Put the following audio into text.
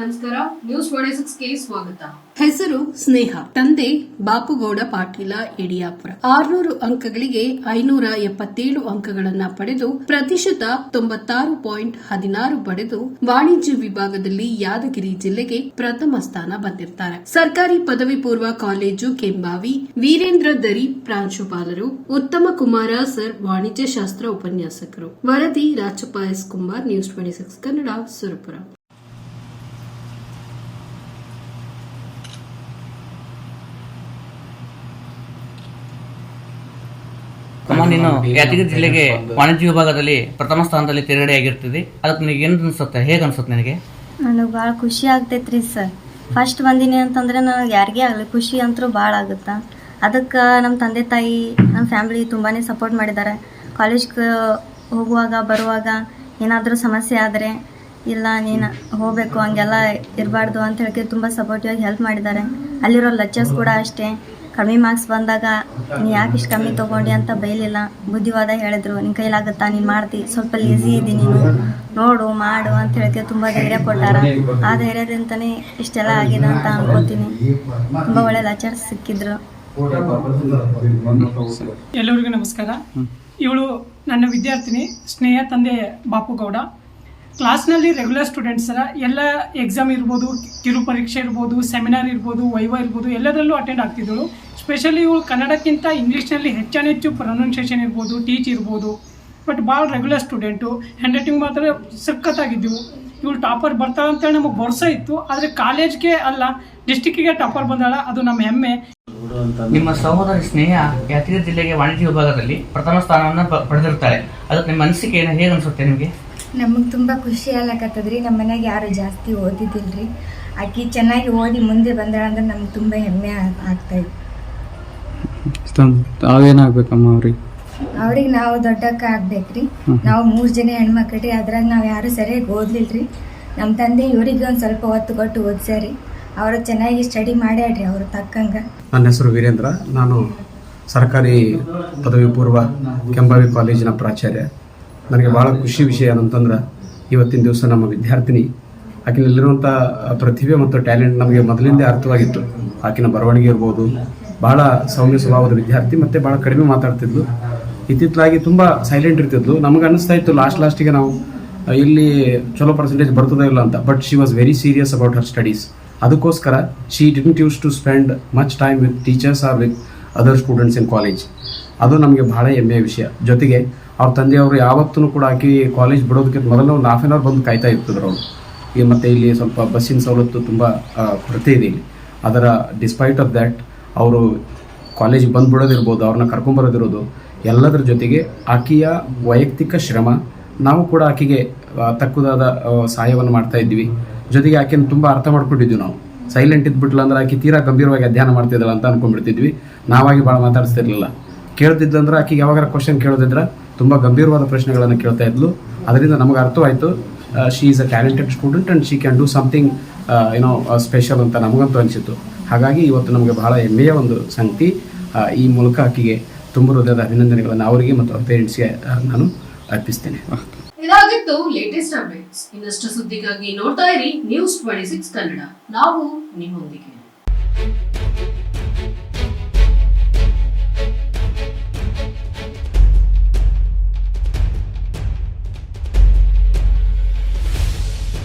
ನಮಸ್ಕಾರ news K ಸ್ವಾಗತ. ಹೆಸರು ಸ್ನೇಹ, ತಂದೆ ಬಾಪುಗೌಡ ಪಾಟೀಲ ಯಡಿಯಾಪುರ ಆರ್ನೂರು ಅಂಕಗಳಿಗೆ ಐನೂರ ಎಪ್ಪತ್ತೇಳು ಅಂಕಗಳನ್ನ ಪಡೆದು ಪ್ರತಿಶತ ತೊಂಬತ್ತಾರು ಪಾಯಿಂಟ್ ಹದಿನಾರು ಪಡೆದು ವಾಣಿಜ್ಯ ವಿಭಾಗದಲ್ಲಿ ಯಾದಗಿರಿ ಜಿಲ್ಲೆಗೆ ಪ್ರಥಮ ಸ್ಥಾನ ಬಂದಿರ್ತಾರೆ. ಸರ್ಕಾರಿ ಪದವಿ ಪೂರ್ವ ಕಾಲೇಜು ಕೆಂಬಾವಿ, ವೀರೇಂದ್ರ ದರಿ ಪ್ರಾಂಶುಪಾಲರು, ಉತ್ತಮ ಕುಮಾರ ಸರ್ ವಾಣಿಜ್ಯ ಶಾಸ್ತ್ರ ಉಪನ್ಯಾಸಕರು. ವರದಿ Rajappa S. Kumar news twenty six Kannada, Surapura. ಅಮ್ಮ ನೀನು ಯಾದಗಿರಿ ಜಿಲ್ಲೆಗೆ ವಾಣಿಜ್ಯ ವಿಭಾಗದಲ್ಲಿ ಪ್ರಥಮ ಸ್ಥಾನದಲ್ಲಿ ತೇರ್ಗಡೆ ಆಗಿರ್ತಿದ್ದಿ ಅದಕ್ಕೆ ನಿನಗೆ ಏನು ಅನ್ಸುತ್ತೆ? ಹೇಗೆ ಅನ್ಸುತ್ತೆ ನಿನಗೆ? ನನಗೆ ಭಾಳ ಖುಷಿ ಆಗ್ತೈತ್ರಿ ಸರ್. ಫಸ್ಟ್ ಬಂದಿನಿ ಅಂತಂದ್ರೆ ನನಗೆ ಯಾರಿಗೇ ಆಗಲಿ ಖುಷಿ ಅಂತೂ ಭಾಳ ಆಗುತ್ತೆ? ಅದಕ್ಕೆ ನಮ್ಮ ತಂದೆ ತಾಯಿ ನಮ್ಮ ಫ್ಯಾಮಿಲಿ ತುಂಬಾ ಸಪೋರ್ಟ್ ಮಾಡಿದ್ದಾರೆ ಕಾಲೇಜ್ಗೆ ಹೋಗುವಾಗ ಬರುವಾಗ ಏನಾದರೂ ಸಮಸ್ಯೆ ಆದರೆ ಇಲ್ಲ ನೀನು ಹೋಗಬೇಕು ಹಂಗೆಲ್ಲ ಇರಬಾರ್ದು ಅಂತ ಹೇಳಿ ತುಂಬ ಸಪೋರ್ಟಿವ್ ಆಗಿ ಹೆಲ್ಪ್ ಮಾಡಿದ್ದಾರೆ ಅಲ್ಲಿರೋ ಲೆಕ್ಚರ್ಸ್ ಕೂಡ ಅಷ್ಟೇ. ಕಡಿಮೆ ಮಾರ್ಕ್ಸ್ ಬಂದಾಗ ನೀ ಯಾಕೆ ಇಷ್ಟು ಕಮ್ಮಿ ತಗೊಂಡಿ ಅಂತ ಬೈಲಿಲ್ಲ. ಬುದ್ಧಿವಾದ ಹೇಳಿದ್ರು ನಿನ್ನ ಕೈಲಾಗುತ್ತಾ? ನೀನು ಮಾಡ್ತಿ. ಸ್ವಲ್ಪ ಲೇಜಿ ಇದ್ದಿ ನೀನು. ನೋಡು, ಮಾಡು ಅಂತ ಹೇಳ್ತೀವಿ ತುಂಬ ಧೈರ್ಯ ಕೊಟ್ಟಾರ. ಆ ಧೈರ್ಯದಿಂದನೇ ಇಷ್ಟೆಲ್ಲ ಆಗಿದೆ ಅಂತ ಅನ್ಕೋತೀನಿ. ತುಂಬ ಒಳ್ಳೆ ಲೆಕ್ಚರ್ಸ್ ಸಿಕ್ಕಿದ್ರು. ಎಲ್ಲರಿಗೂ ನಮಸ್ಕಾರ. ಇವಳು ನನ್ನ ವಿದ್ಯಾರ್ಥಿನಿ, ಸ್ನೇಹ ತಂದೆ ಬಾಪುಗೌಡ. ಕ್ಲಾಸ್ನಲ್ಲಿ ರೆಗ್ಯುಲರ್ ಸ್ಟೂಡೆಂಟ್ಸರ ಎಲ್ಲ ಎಕ್ಸಾಮ್ ಇರ್ಬೋದು ಕಿರು ಪರೀಕ್ಷೆ ಇರ್ಬೋದು ಸೆಮಿನಾರ್ ಇರ್ಬೋದು, ವೈವ ಇರ್ಬೋದು, ಎಲ್ಲದರಲ್ಲೂ ಅಟೆಂಡ್ ಆಗ್ತಿದ್ದಳು. ಸ್ಪೆಷಲಿ ಇವಳು ಕನ್ನಡಕ್ಕಿಂತ ಇಂಗ್ಲೀಷ್ನಲ್ಲಿ ಹೆಚ್ಚಾನೆಚ್ಚು ಪ್ರೊನೌನ್ಸಿಯೇಷನ್ ಇರ್ಬೋದು ಟೀಚ್ ಇರ್ಬೋದು. ಬಟ್ ಭಾಳ ರೆಗ್ಯುಲರ್ ಸ್ಟೂಡೆಂಟು ಹ್ಯಾಂಡ್ ರೈಟಿಂಗ್ ಮಾತ್ರ ಸಖತ್ತಾಗಿದ್ದೆವು ಇವಳು ಟಾಪರ್ ಬರ್ತಾಳೆ ಅಂತೇಳಿ ನಮಗೆ ಭರವಸೆ ಇತ್ತು. ಆದರೆ ಕಾಲೇಜ್ಗೆ ಅಲ್ಲ ಡಿಸ್ಟಿಕ್ಕಿಗೆ ಟಾಪರ್ ಬಂದಾಳ ಅದು ನಮ್ಮ ಹೆಮ್ಮೆ. ನಿಮ್ಮ ಸಹೋದರಿ ಸ್ನೇಹ ಯಾದಗಿರಿ ಜಿಲ್ಲೆಗೆ ವಾಣಿಜ್ಯ ವಿಭಾಗದಲ್ಲಿ ಪ್ರಥಮ ಸ್ಥಾನವನ್ನು ಪಡೆದಿರ್ತಾಳೆ ಅದಕ್ಕೆ ನಿಮ್ಮ ಅನಿಸಿಕೆ ಏನು ಹೇಗೆ ಅನಿಸುತ್ತೆ ನಿಮಗೆ? ನಮಗೆ ತುಂಬ ಖುಷಿ ಆಗ್ಲಕತ್ತದ್ರಿ. ನಮ್ಮ ಮನೆಯಾಗ ಯಾರು ಜಾಸ್ತಿ ಓದಿದ್ದಿಲ್ರಿ. ಆಕೆ ಚೆನ್ನಾಗಿ ಓದಿ ಮುಂದೆ ಬಂದಾಳ ಅಂದ್ರೆ ನಮ್ಗೆ ತುಂಬ ಹೆಮ್ಮೆ ಆಗ್ತಾಯಿತ್ತು ಆಗ್ತೈತಿ ತಾವೇನಾಗ್ಬೇಕಮ್ಮ ಅವ್ರಿಗೆ? ಅವ್ರಿಗೆ ನಾವು ದೊಡ್ಡಕ್ಕ ಆಗ್ಬೇಕ್ರಿ. ನಾವು ಮೂರು ಜನ ಹೆಣ್ಮಕ್ಳ್ರಿ ಅದ್ರಾಗ ನಾವು ಯಾರು ಸರಿಯಾಗಿ ಓದ್ಲಿಲ್ರಿ. ನಮ್ಮ ತಂದೆ ಇವ್ರಿಗೆ ಒಂದ್ ಸ್ವಲ್ಪ ಒತ್ತು ಕೊಟ್ಟು ಓದ್ಸ್ಯಾರಿ. ಅವರು ಚೆನ್ನಾಗಿ ಸ್ಟಡಿ ಮಾಡ್ಯಾಡ್ರಿ ಅವ್ರ ತಕ್ಕಂಗ. ನನ್ನ ಹೆಸರು ವೀರೇಂದ್ರ. ನಾನು ಸರ್ಕಾರಿ ಪದವಿ ಪೂರ್ವ ಕೆಂಬಾವಿ ಕಾಲೇಜಿನ ಪ್ರಾಚಾರ್ಯ. ನನಗೆ ಭಾಳ ಖುಷಿ ವಿಷಯ ಏನಂತಂದ್ರೆ ಇವತ್ತಿನ ದಿವಸ ನಮ್ಮ ವಿದ್ಯಾರ್ಥಿನಿ ಆಕಿನಲ್ಲಿರುವಂಥ ಪ್ರತಿಭೆ ಮತ್ತು ಟ್ಯಾಲೆಂಟ್ ನಮಗೆ ಮೊದಲಿಂದೇ ಅರ್ಥವಾಗಿತ್ತು. ಆಕಿನ ಬರವಣಿಗೆ ಇರ್ಬೋದು ಭಾಳ ಸೌಮ್ಯ ಸ್ವಭಾವದ ವಿದ್ಯಾರ್ಥಿ ಮತ್ತು ಭಾಳ ಕಡಿಮೆ ಮಾತಾಡ್ತಿದ್ಲು. ಇತ್ತಿತ್ತಲಾಗಿ ತುಂಬ ಸೈಲೆಂಟ್ ಇರ್ತಿದ್ಲು. ನಮಗೆ ಅನಿಸ್ತಾ ಇತ್ತು ಲಾಸ್ಟ್ ಲಾಸ್ಟಿಗೆ ನಾವು ಇಲ್ಲಿ ಚಲೋ ಪರ್ಸೆಂಟೇಜ್ ಬರ್ತದೋ ಇಲ್ಲ ಅಂತ. But she was very serious about her studies ಅದಕ್ಕೋಸ್ಕರ she didn't use to spend much time with teachers or with other students in college ಅದು ನಮಗೆ ಬಹಳ ಹೆಮ್ಮೆಯ ವಿಷಯ. ಜೊತೆಗೆ ಅವ್ರ ತಂದೆಯವರು ಯಾವತ್ತೂ ಕೂಡ ಆಕಿ ಕಾಲೇಜ್ ಬಿಡೋದಕ್ಕಿಂತ ಮೊದಲು ಒಂದು ಹಾಫ್ ಆನ್ ಅವರ್ ಬಂದು ಕಾಯ್ತಾ ಇರ್ತಿದ್ರು ಅವರು. ಈಗ ಮತ್ತು ಇಲ್ಲಿ ಸ್ವಲ್ಪ ಬಸ್ಸಿನ ಸವಲತ್ತು ತುಂಬ ಕೊರತೆ ಇದೆ ಇಲ್ಲಿ. ಅದರ ಡಿಸ್ಪೈಟ್ ಆಫ್ ದ್ಯಾಟ್ ಅವರು ಕಾಲೇಜಿಗೆ ಬಂದ್ಬಿಡೋದಿರ್ಬೋದು, ಅವ್ರನ್ನ ಕರ್ಕೊಂಬರೋದಿರೋದು, ಎಲ್ಲದರ ಜೊತೆಗೆ ಆಕೆಯ ವೈಯಕ್ತಿಕ ಶ್ರಮ, ನಾವು ಕೂಡ ಆಕೆಗೆ ತಕ್ಕುದಾದ ಸಹಾಯವನ್ನು ಮಾಡ್ತಾ ಇದ್ವಿ ಜೊತೆಗೆ ಆಕೆನ ತುಂಬ ಅರ್ಥ ಮಾಡ್ಕೊಂಡಿದ್ವಿ ನಾವು. ಸೈಲೆಂಟ್ ಇದ್ಬಿಟ್ಲ ಅಂದ್ರೆ ಆಕೆ ತೀರಾ ಗಂಭೀರವಾಗಿ ಅಧ್ಯಯನ ಮಾಡ್ತಿದ್ದಲ್ಲ ಅಂತ ಅನ್ಕೊಂಡ್ಬಿಡ್ತಿದ್ವಿ. ನಾವಾಗಿ ಭಾಳ ಮಾತಾಡಿಸ್ತಿರ್ಲಿಲ್ಲ. ಕೇಳ್ತಿದ್ದಂದ್ರೆ ಆಕೆಗೆ ಯಾವಾಗ ಕ್ವಶನ್ ಕೇಳೋದಿದ್ರೆ ತುಂಬ ಗಂಭೀರವಾದ ಪ್ರಶ್ನೆಗಳನ್ನು ಕೇಳ್ತಾ ಇದ್ಲು. ಅದರಿಂದ ನಮಗೆ ಅರ್ಥವಾಯಿತು she is a talented student and she can do something ಏನೋ ಸ್ಪೆಷಲ್ ಅಂತ ನಮಗಂತೂ ಅನಿಸಿತ್ತು. ಹಾಗಾಗಿ ಇವತ್ತು ನಮಗೆ ಬಹಳ ಹೆಮ್ಮೆಯ ಒಂದು ಸಂಗತಿ ಈ ಮೂಲಕ ಆಕೆಗೆ ತುಂಬ ಹೃದಯದ ಅಭಿನಂದನೆಗಳನ್ನು ಅವರಿಗೆ ಮತ್ತು ಅವ್ರ ಪೇರೆಂಟ್ಸ್ಗೆ ನಾನು ಅರ್ಪಿಸ್ತೇನೆ. ಇದಾಗಿತ್ತು ಲೇಟೆಸ್ಟ್ ಅಪ್ಡೇಟ್ಸ್ ಇನ್ನಷ್ಟು ಸುದ್ದಿಗಾಗಿ ನೋಡ್ತಾ ಇರಿ ನ್ಯೂಸ್ ಟ್ವೆಂಟಿ ಸಿಕ್ಸ್ ಕನ್ನಡ. ನಾವು ನಿಮ್ಮೊಂದಿಗೆ.